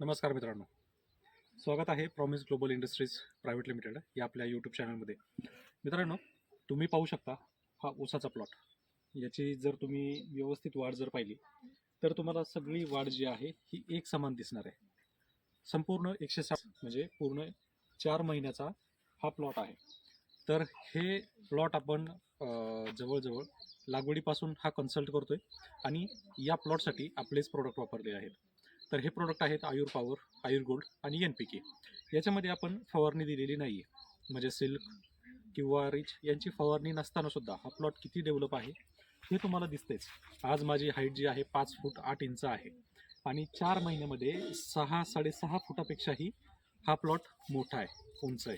नमस्कार मित्रांनो. स्वागत आहे promise global industries private limited या आपल्या यूट्यूब चॅनलमध्ये मित्रांनो तुम्ही पाहू शकता हा ऊसाचा प्लॉट याची जर तुम्ही व्यवस्थित वाढ जर पाहिली तर तुम्हाला सगळी वाढ जी आहे ही एक समान दिसणार आहे. संपूर्ण एकशे साठ म्हणजे पूर्ण चार महिन्याचा हा प्लॉट आहे. तर हे प्लॉट आपण जवळजवळ लागवडीपासून हा कन्सल्ट करतोय आणि या प्लॉटसाठी आपलेच प्रोडक्ट वापरले आहेत. तर हे प्रोडक्ट आहेत आयुर पॉवर आयुर गोल्ड आणि एन पी के याच्यामध्ये आपण फवारणी दिलेली नाही आहे म्हणजे सिल्क किंवा रिच यांची फवारणी नसतानासुद्धा हा प्लॉट किती डेव्हलप आहे हे तुम्हाला दिसतेच आज माझी हाईट जी आहे पाच फूट आठ इंच आहे. आणि चार महिन्यामध्ये सहा साडेसहा फुटापेक्षाही हा प्लॉट मोठा आहे उंच आहे.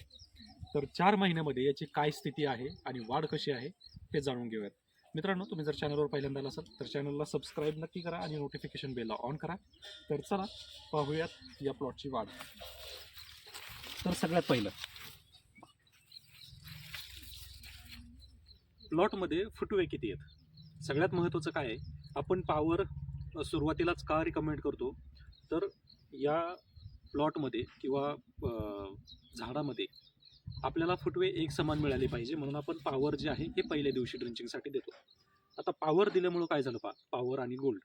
तर चार महिन्यामध्ये याची काय स्थिती आहे आणि वाढ कशी आहे हे जाणून घेऊयात. मित्रांनो तुम्ही जर चॅनलवर पहिल्यांदा असाल तर चॅनलला सबस्क्राईब नक्की करा आणि नोटिफिकेशन बेलला ऑन करा. तर चला पाहूयात या प्लॉटची वाढ तर सगळ्यात पहिलं. प्लॉटमध्ये फुटवे किती आहेत? सगळ्यात महत्त्वाचं काय आहे? आपण पावर सुरुवातीलाच का रिकमेंड करतो? तर या प्लॉटमध्ये किंवा झाडामध्ये आपल्याला फुटवे एक समान मिळाले पाहिजे. म्हणून आपण पॉवर जे आहे हे पहिल्या दिवशी ड्रिंचिंगसाठी देतो. आता पॉवर दिल्यामुळं काय झालं पा पॉवर आणि गोल्ड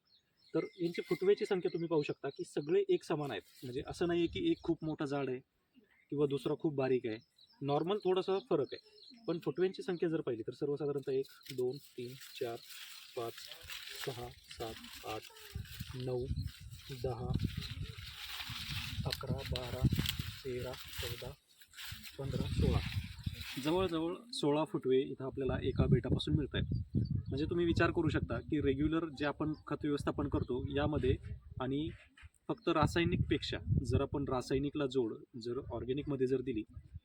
तर यांची फुटवेची संख्या तुम्ही पाहू शकता की सगळे एक समान आहेत. म्हणजे असं नाही आहे की एक खूप मोठं झाड आहे किंवा दुसरा खूप बारीक आहे. नॉर्मल थोडासा फरक आहे. पण फुटव्यांची संख्या जर पाहिली तर सर्वसाधारणतः एक दोन तीन चार पाच सहा सात आठ नऊ दहा अकरा बारा तेरा चौदा पंधरा सोळा. जवळजवळ सोळा फुटवे इथं आपल्याला एका बेटापासून मिळत आहेत म्हणजे तुम्ही विचार करू शकता की रेग्युलर जे आपण खत व्यवस्थापन करतो यामध्ये आणि फक्त रासायनिकपेक्षा जर आपण रासायनिकला जोड जर ऑर्गॅनिकमध्ये जर दिली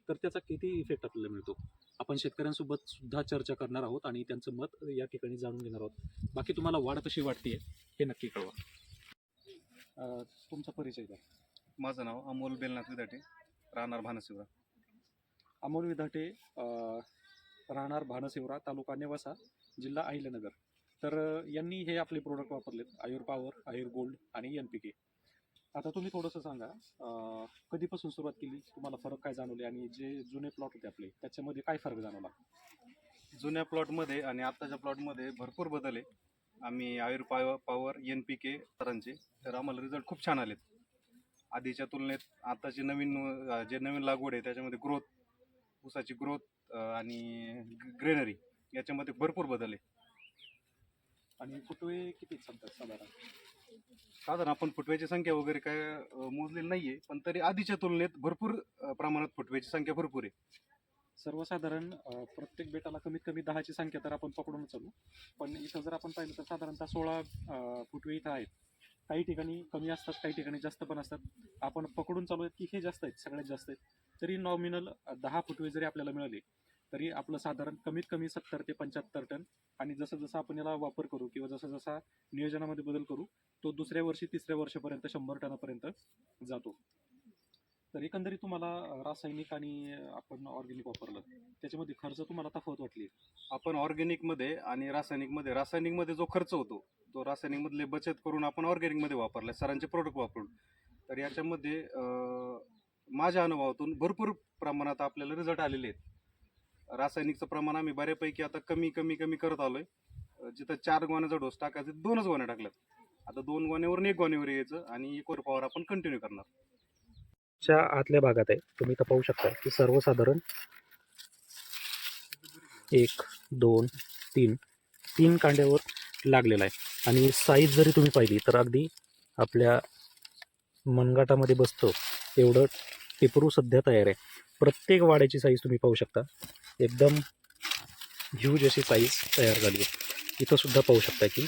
तर त्याचा किती इफेक्ट आपल्याला मिळतो? आपण शेतकऱ्यांसोबत सुद्धा चर्चा करणार आहोत आणि त्यांचं मत या ठिकाणी जाणून घेणार आहोत. बाकी तुम्हाला वाढ कशी वाटते हे नक्की कळवा. तुमचा परिचय द्या. माझं नाव अमोल बेलनाथ विदाटे राहणार भानसिवरा अमोल विधाटे राहणार भानसिवरा तालुका नेवासा जिल्हा अहिल्यानगर. तर यांनी हे आपले प्रोडक्ट वापरलेत आयुर पॉवर आयुर गोल्ड आणि एन पी के आता तुम्ही थोडंसं सांगा कधीपासून सुरुवात केली? तुम्हाला फरक काय जाणवले? आणि जे जुने प्लॉट होते आपले त्याच्यामध्ये काय फरक जाणवला? जुन्या प्लॉटमध्ये आणि आत्ताच्या प्लॉटमध्ये भरपूर बदल आहे. आम्ही आयुर पाव पॉवर एन पी के सरांचे. तर आम्हाला रिझल्ट खूप छान आलेत. आधीच्या तुलनेत आताची नवीन जे नवीन लागवड आहे त्याच्यामध्ये ग्रोथ ऊसाची ग्रोथ आणि ग्रेनरी याच्यामध्ये भरपूर बदल आहे. आणि फुटवे किती सांगतात साधारण? साधारण आपण फुटव्याची संख्या वगैरे काय मोजलेली नाही आहे पण तरी आधीच्या तुलनेत भरपूर प्रमाणात फुटव्याची संख्या भरपूर आहे. सर्वसाधारण प्रत्येक बेटाला कमीत कमी दहाची संख्या तर आपण पकडून चालू. पण इथं जर आपण पाहिलं तर साधारणतः सोळा फुटवे इथं आहेत. काही ठिकाणी कमी असतात काही ठिकाणी जास्त पण असतात. आपण पकडून चालू आहेत की हे जास्त आहेत सगळ्यात जास्त आहेत. तरी नॉमिनल दहा फुटवे जरी आपल्याला मिळाले तरी आपलं साधारण कमीत कमी सत्तर ते पंच्याहत्तर टन. आणि जसं जसं आपण याला वापर करू किंवा जसं जसा नियोजनामध्ये बदल करू तो दुसऱ्या वर्षी तिसऱ्या वर्षापर्यंत शंभर टनापर्यंत जातो. तर एकंदरीत तुम्हाला रासायनिक आणि आपण ऑर्गेनिक वापरलं त्याच्यामध्ये खर्च तुम्हाला तफावत वाटली. आपण ऑर्गेनिकमध्ये आणि रासायनिकमध्ये रासायनिकमध्ये जो खर्च होतो तो रासायनिकमधले बचत करून आपण ऑर्गॅनिकमध्ये वापरला सरांचे प्रोडक्ट वापरून. तर याच्यामध्ये माझ्या अनुभवातून भरपूर प्रमाणात आपल्याला रिझल्ट आलेले आहेत. रासायनिकचं प्रमाण आम्ही बऱ्यापैकी आता कमी कमी कमी करत आलोय. जिथं चार गोण्याचा डोस टाकायचा दोनच गोण्या टाकल्यात. आता दोन गोण्यावरून एक गोण्यावर यायचं आणि एक वर पॉवर आपण कंटिन्यू करणार. च्या आतल्या भागात आहे. तुम्ही इथं पाहू शकता की सर्वसाधारण एक दोन तीन तीन कांड्यावर लागलेला आहे. आणि साईज जरी तुम्ही पाहिली तर अगदी आपल्या मनगाटामध्ये बसतो एवढं टिपरू सध्या तयार आहे. प्रत्येक वाड्याची साईज तुम्ही पाहू शकता. एकदम ह्यूज अशी साईज तयार झाली आहे. इथं सुद्धा पाहू शकता की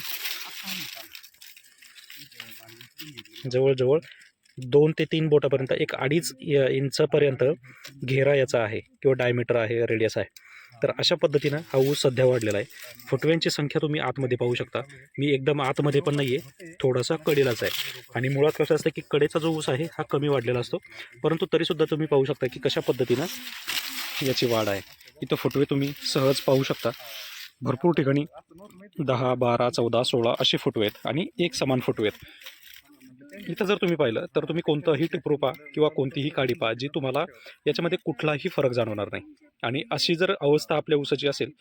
जवळजवळ दोन ते तीन बोटापर्यंत एक अडीच इंचपर्यंत घेरा याचा आहे किंवा डायमीटर आहे रेडियस आहे. तर अशा पद्धतीनं हा ऊस सध्या वाढलेला आहे. फुटव्यांची संख्या तुम्ही आतमध्ये पाहू शकता. मी एकदम आतमध्ये पण नाही आहे थोडासा कडेलाच आहे. आणि मुळात कसं असतं की कडेचा जो ऊस आहे हा कमी वाढलेला असतो. परंतु तरीसुद्धा तुम्ही पाहू शकता की कशा पद्धतीनं याची वाढ आहे. इथं फुटवे तुम्ही सहज पाहू शकता. भरपूर ठिकाणी दहा बारा चौदा सोळा असे फुटवे आहेत आणि एक समान फुटवेत आहेत. इथं जर तुम्ही पाहिलं तर तुम्ही कोणतंही टिप्रोपा किंवा कोणतीही काडी पहा जी तुम्हाला याच्यामध्ये कुठलाही फरक जाणवणार नाही. आणि अशी जर अवस्था आपल्या ऊसाची असेल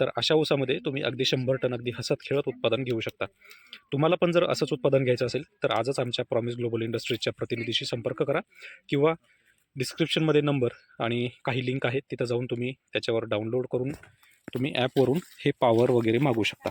तर अशा ऊसामध्ये तुम्ही अगदी शंभर टन अगदी हसत खेळत उत्पादन घेऊ शकता. तुम्हाला पण जर असंच उत्पादन घ्यायचं असेल तर आजच आमच्या प्रॉमिस ग्लोबल इंडस्ट्रीजच्या प्रतिनिधीशी संपर्क करा किंवा डिस्क्रिप्शनमध्ये नंबर आणि काही लिंक आहेत तिथं जाऊन तुम्ही त्याच्यावर डाउनलोड करून तुम्ही ॲपवरून हे पॉवर वगैरे मागू शकता.